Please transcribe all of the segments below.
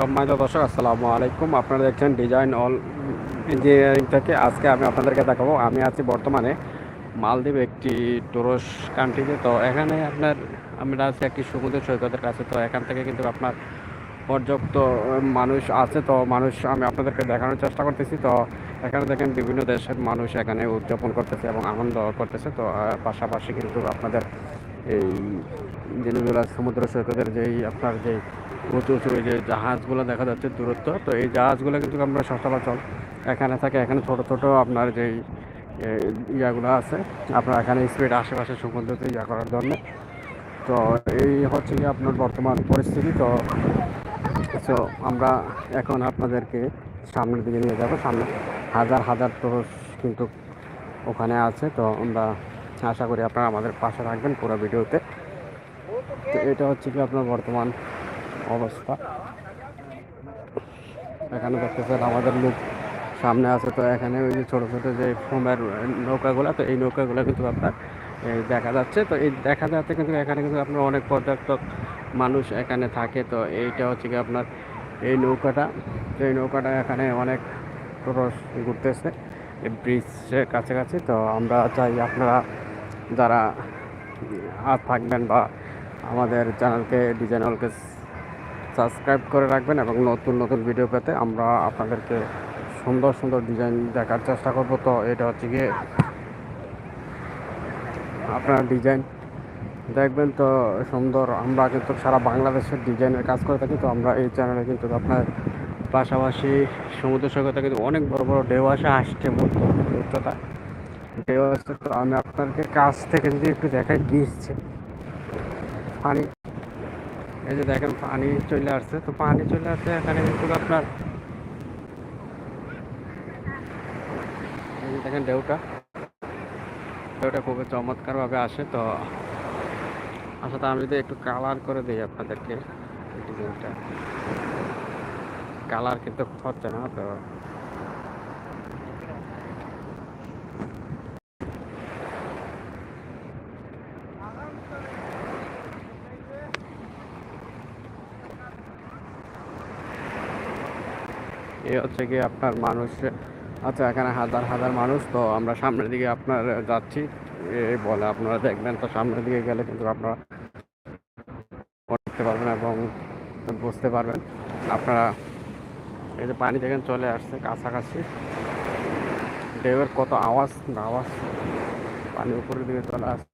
সম্মানিত দর্শক, আসসালামু আলাইকুম। আপনারা দেখছেন ডিজাইন অল ইঞ্জিনিয়ারিং থেকে। আজকে আমি আপনাদেরকে দেখাবো, আমি আছি বর্তমানে মালদ্বীপ একটি টুরস কান্ট্রিতে তো এখানে আপনার, আমরা আছি একটি সমুদ্র সৈকতের কাছে। তো এখান থেকে কিন্তু আপনার পর্যাপ্ত মানুষ আছে। তো মানুষ, আমি আপনাদেরকে দেখানোর চেষ্টা করতেছি। তো এখানে দেখেন বিভিন্ন দেশের মানুষ এখানে উদযাপন করতেছে এবং আনন্দ করতেছে। তো পাশাপাশি কিন্তু আপনাদের এই জিনিসগুলো সমুদ্র সৈকতের যেই, আপনার যেই উঁচু উঁচু এই যে জাহাজগুলো দেখা যাচ্ছে দূরত্ব, তো এই জাহাজগুলো কিন্তু আমরা সচরাচর এখানে থাকে, এখানে ছোট ছোট আপনার যেই ইয়াগুলো আছে, আপনার এখানে স্পিড আশেপাশে সমুদ্রতে ইয়া করার জন্য। তো এই হচ্ছে কি আপনার বর্তমান পরিস্থিতি, তো তো আমরা এখন আপনাদেরকে সামনের দিকে নিয়ে যাব। সামনে হাজার হাজার টুরিস কিন্তু ওখানে আছে, তো আমরা আশা করি আপনারা আমাদের পাশে থাকবেন পুরো ভিডিওতে। তো এটা হচ্ছে কি আপনার বর্তমান অবস্থা। এখানে দেখতেছেন আমাদের লোক সামনে আছে, তো এখানে ওই যে ছোটো ছোটো যে ফোমের নৌকাগুলো, তো এই নৌকাগুলো কিন্তু আপনার দেখা যাচ্ছে। তো এই দেখা যাচ্ছে কিন্তু এখানে কিন্তু আপনার অনেক পর্যটক মানুষ এখানে থাকে, তো এইটা হচ্ছে কি আপনার এই নৌকাটা। তো এই নৌকাটা এখানে অনেক টুরস ঘুরতেছে, এই ব্রিজের কাছাকাছি। তো আমরা চাই আপনারা যারা আর থাকবেন বা আমাদের চ্যানেলকে, ডিজাইন অলকে সাবস্ক্রাইব করে রাখবেন এবং নতুন নতুন ভিডিও পেতে আমরা আপনাদেরকে সুন্দর সুন্দর ডিজাইন দেখার চেষ্টা করব। তো এটা হচ্ছে গিয়ে আপনার ডিজাইন দেখবেন তো সুন্দর, আমরা কিন্তু সারা বাংলাদেশের ডিজাইনের কাজ করে থাকি, তো আমরা এই চ্যানেলে কিন্তু আপনার পাশাপাশি সমুদ্র সৈকতে কিন্তু অনেক বড় বড় ঢেউ আসে আসছে উচ্চতা ঢেউ আসছে, তো আমি আপনাদেরকে কাছ থেকে যদি একটু দেখাই গিয়েছে পানি এই যে দেখেন পানি চলে আসছে। তো পানি চলে আসছে, এখানে কিন্তু আপনার এই যে দেখেন ঢেউটা। ঢেউটা খুবই চমৎকারভাবে আসে, তো আসলে আমি যদি একটু কালার করে দিই আপনাদেরকে কালার কিন্তু হচ্ছে না, তো এ হচ্ছে কি আপনার মানুষ আচ্ছা এখানে হাজার হাজার মানুষ, তো আমরা সামনের দিকে আপনার যাচ্ছি। এই বলে আপনারা দেখবেন, তো সামনের দিকে গেলে কিন্তু আপনারা করতে পারবেন এবং বুঝতে পারবেন। আপনারা এই যে পানি দেখেন চলে আসছে কাছাকাছি। ঢেউয়ের কত আওয়াজ না আওয়াজ। পানি উপরের দিকে চলে আসছে,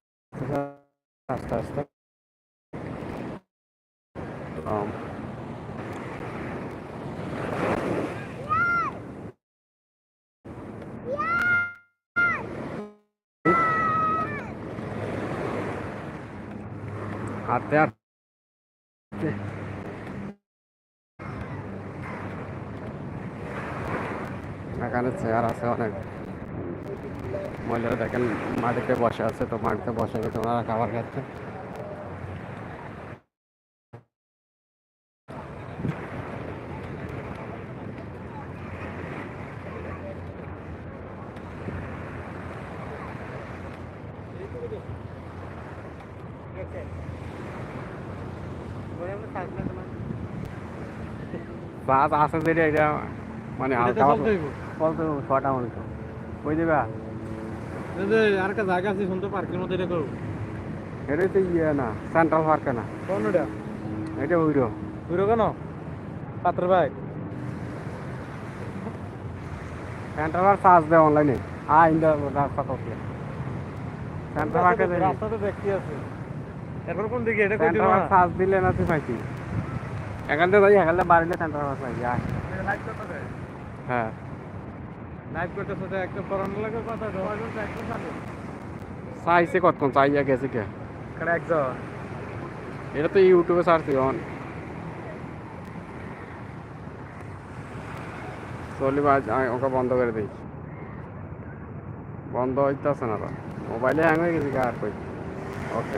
আস্তে আস্তে। হাঁটতে হাঁটতে এখানে চেয়ার আছে অনেক। মহিলারা দেখেন মাটিতে বসে আছে, তো মাটিতে বসে গেছে, ওনারা খাবার খাচ্ছে। বাস আছে যেটা এটা মানে হালকা বলতে ছটা মনে তো কই দেবা আরেকটা জায়গা আছে শুনতে পার্কের মধ্যে এটা করো এটাই তো ইয়ে না সেন্ট্রাল পার্ক না। কোনটা? এটা ওইরো বুড়ো কেন? পাত্র ভাই। সেন্ট্রাল পার্ক সার্চ দেয় অনলাইনে আ ইন্দা রাস্তা করতে সেন্ট্রাল পার্কে রাস্তা তো দেখতে আছে। এরপর কোন দিকে? এটা পার্ক দিলে না তুই পাইছি এখান থেকে যাই এখান থেকে বাড়িলে করতে দে হ্যাঁ। লাইভ করতে সাথে একটা করানো লাগে কথা একটু কতক্ষণ? চাইয়া গেছে কে? একজন। এটা তো ইউটিউবে সার্চ অন। চলি আজ ওকে বন্ধ করে দিই। বন্ধ হইতেছে না তো। মোবাইলে হ্যাং হয়ে গেছে কি আর কই? ওকে